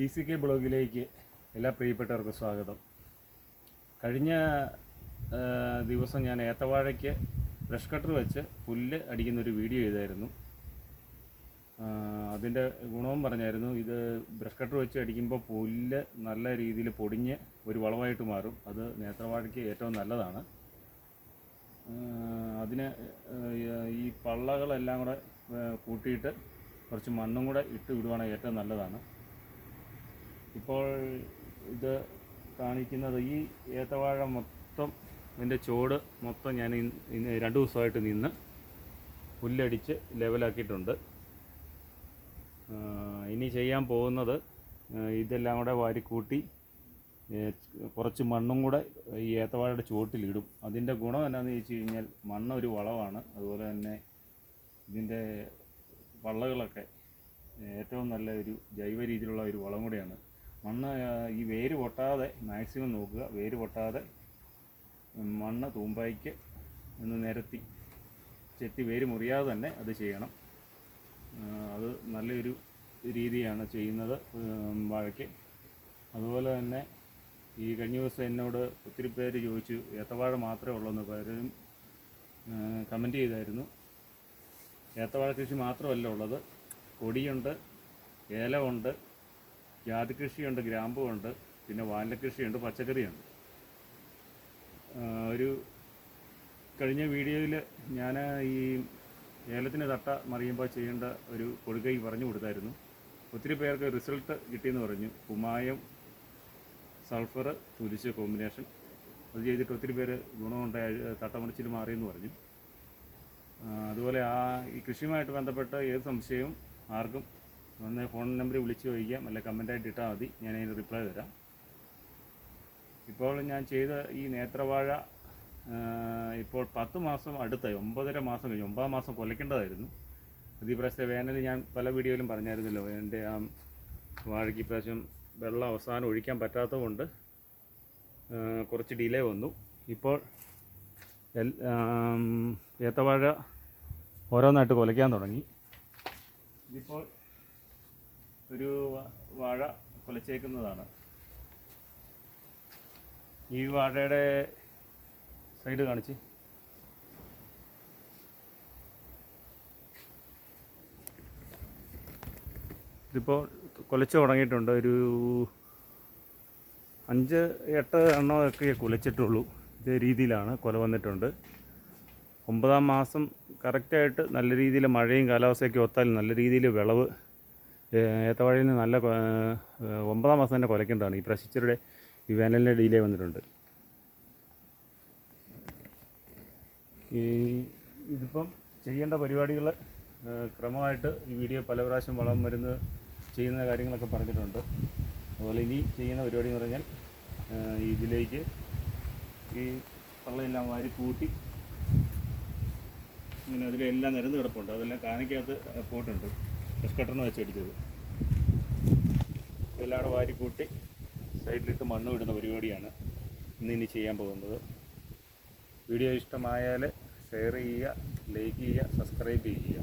P C K ബ്ലോഗിലേക്ക് എല്ലാ പ്രിയപ്പെട്ടവർക്കും സ്വാഗതം. കഴിഞ്ഞ ദിവസം ഞാൻ ഏത്തവാഴയ്ക്ക് ബ്രഷ് കട്ടർ വെച്ച് പുല്ല് അടിക്കുന്നൊരു വീഡിയോ ചെയ്തായിരുന്നു. അതിന്റെ ഗുണവും പറഞ്ഞായിരുന്നു ഇത് ബ്രഷ് കട്ടർ വെച്ച് അടിക്കുമ്പോൾ പുല്ല് നല്ല രീതിയിൽ പൊടിഞ്ഞ് ഒരു വളമായിട്ട് മാറും. അത് നേത്രവാഴയ്ക്ക് ഏറ്റവും നല്ലതാണ്. അതിന് ഈ പള്ളകളെല്ലാം കൂടെ കൂട്ടിയിട്ട് കുറച്ച് മണ്ണും കൂടെ ഇട്ട് വിടുവാണെങ്കിൽ ഏറ്റവും നല്ലതാണ്. ഇപ്പോൾ ഇത് കാണിക്കുന്നത് ഈ ഏത്തവാഴ മൊത്തം ഇതിന്റെ ചോട് മൊത്തം ഞാൻ ഇന്ന് രണ്ട് ദിവസമായിട്ട് നിന്ന് പുല്ലടിച്ച് ലെവലാക്കിയിട്ടുണ്ട്. ഇനി ചെയ്യാൻ പോകുന്നത് ഇതെല്ലാം കൂടെ വാരിക്കൂട്ടി കുറച്ച് മണ്ണും കൂടെ ഈ ഏത്തവാഴയുടെ ചുവട്ടിലിടും. അതിന്റെ ഗുണം എന്നാന്ന് ചോദിച്ചു കഴിഞ്ഞാൽ മണ്ണ് ഒരു വളമാണ് അതുപോലെ തന്നെ ഇതിന്റെ വള്ളകളൊക്കെ ഏറ്റവും നല്ല ഒരു ജൈവ രീതിയിലുള്ള ഒരു വളം കൂടിയാണ്. മണ്ണ് ഈ വേര് പൊട്ടാതെ മാക്സിമം നോക്കുക. വേര് പൊട്ടാതെ മണ്ണ് തൂമ്പായിക്ക് ഒന്ന് നിരത്തി ചെത്തി വേര് മുറിയാതെ തന്നെ അത് ചെയ്യണം. അത് നല്ലൊരു രീതിയാണ് ചെയ്യുന്നത് വാഴയ്ക്ക്. അതുപോലെ തന്നെ ഈ കഴിഞ്ഞ ദിവസം എന്നോട് ഒത്തിരി പേര് ചോദിച്ചു ഏത്തവാഴ മാത്രമേ ഉള്ളൂ പലരും കമന്റ് ചെയ്തായിരുന്നു. ഏത്തവാഴ കൃഷി മാത്രമല്ല ഉള്ളത്. കൊടിയുണ്ട് ഏലമുണ്ട് ജാതി കൃഷിയുണ്ട് ഗ്രാമ്പുണ്ട് പിന്നെ വാനില കൃഷിയുണ്ട് പച്ചക്കറിയുണ്ട് ഒരു കഴിഞ്ഞ വീഡിയോയിൽ ഞാൻ ഈ ഏലത്തിന് തട്ട മറിയുമ്പോൾ ചെയ്യേണ്ട ഒരു കൊടുകൈ പറഞ്ഞു കൊടുത്തായിരുന്നു. ഒത്തിരി പേർക്ക് റിസൾട്ട് കിട്ടിയെന്ന് പറഞ്ഞു. കുമായം സൾഫർ തുലിച്ച് കോമ്പിനേഷൻ അത് ചെയ്തിട്ട് ഒത്തിരി പേര് ഗുണമുണ്ടായി തട്ടമറിച്ചിൽ മാറിയെന്ന് പറഞ്ഞു. അതുപോലെ ആ ഈ കൃഷിയുമായിട്ട് ബന്ധപ്പെട്ട ഏത് സംശയവും ആർക്കും ഒന്ന് ഫോൺ നമ്പർ വിളിച്ച് ചോദിക്കാം. അല്ല കമന്റായിട്ട് ഇട്ടാൽ മതി. ഞാൻ അതിന് റിപ്ലൈ തരാം. ഇപ്പോൾ ഞാൻ ചെയ്ത ഈ നേത്രവാഴ ഇപ്പോൾ പത്ത് മാസം അടുത്തായി. ഒമ്പതര മാസം കഴിഞ്ഞു. ഒമ്പതാം മാസം കൊലയ്ക്കേണ്ടതായിരുന്നു അത് വേനൽ ഞാൻ പല വീഡിയോയിലും പറഞ്ഞായിരുന്നല്ലോ. എന്റെ ആ വാഴയ്ക്ക് ഇപ്രാവശ്യം വെള്ളം അവസാനം ഒഴിക്കാൻ പറ്റാത്തതുകൊണ്ട് കുറച്ച് ഡിലേ വന്നു. ഇപ്പോൾ ഏത്തവാഴ ഓരോന്നായിട്ട് കുലയ്ക്കാൻ തുടങ്ങി. ഇതിപ്പോൾ ഒരു വാഴ കുലച്ചേക്കുന്നതാണ്. ഈ വാഴയുടെ സൈഡ് കാണിച്ച്. ഇതിപ്പോൾ കുലച്ച് തുടങ്ങിയിട്ടുണ്ട്. ഒരു അഞ്ച് എട്ട് എണ്ണമൊക്കെ കുലച്ചിട്ടുള്ളൂ. ഇതേ രീതിയിലാണ് കൊല വന്നിട്ടുണ്ട്. ഒമ്പതാം മാസം കറക്റ്റായിട്ട് നല്ല രീതിയിൽ മഴയും കാലാവസ്ഥയൊക്കെ ഒത്താൽ നല്ല രീതിയിൽ വിളവ് ഏത്തവാഴയിൽ നിന്ന് നല്ല ഒമ്പതാം മാസം തന്നെ കുലയ്ക്കേണ്ടതാണ് ഈ പ്രശിച്ചരുടെ ഈ വേനലിന്റെ ഡിലേ വന്നിട്ടുണ്ട്. ഈ ഇതിപ്പം ചെയ്യേണ്ട പരിപാടികൾ ക്രമമായിട്ട് ഈ വീഡിയോ പല പ്രാവശ്യം വളം മരുന്ന് ചെയ്യുന്ന കാര്യങ്ങളൊക്കെ പറഞ്ഞിട്ടുണ്ട്. അതുപോലെ ഇനി ചെയ്യുന്ന പരിപാടി എന്ന് പറഞ്ഞാൽ ഇതിലേക്ക് ഈ വെള്ളമെല്ലാം വാരി കൂട്ടി ഇങ്ങനെ അതിലെല്ലാം നിരന്ന് കിടപ്പുണ്ട്. അതെല്ലാം കാനയ്ക്കകത്ത് പോയിട്ടുണ്ട്. ഫ്രഷ് കട്ടറിന് വെച്ച് അടിച്ചത്. ഇതെല്ലാം കൂടെ വാരി കൂട്ടി സൈഡിലിട്ട് മണ്ണ് വിടുന്ന പരിപാടിയാണ് ഇന്ന് ഇനി ചെയ്യാൻ പോകുന്നത്. വീഡിയോ ഇഷ്ടമായാൽ ഷെയർ ചെയ്യുക ലൈക്ക് ചെയ്യുക സബ്സ്ക്രൈബ് ചെയ്യുക.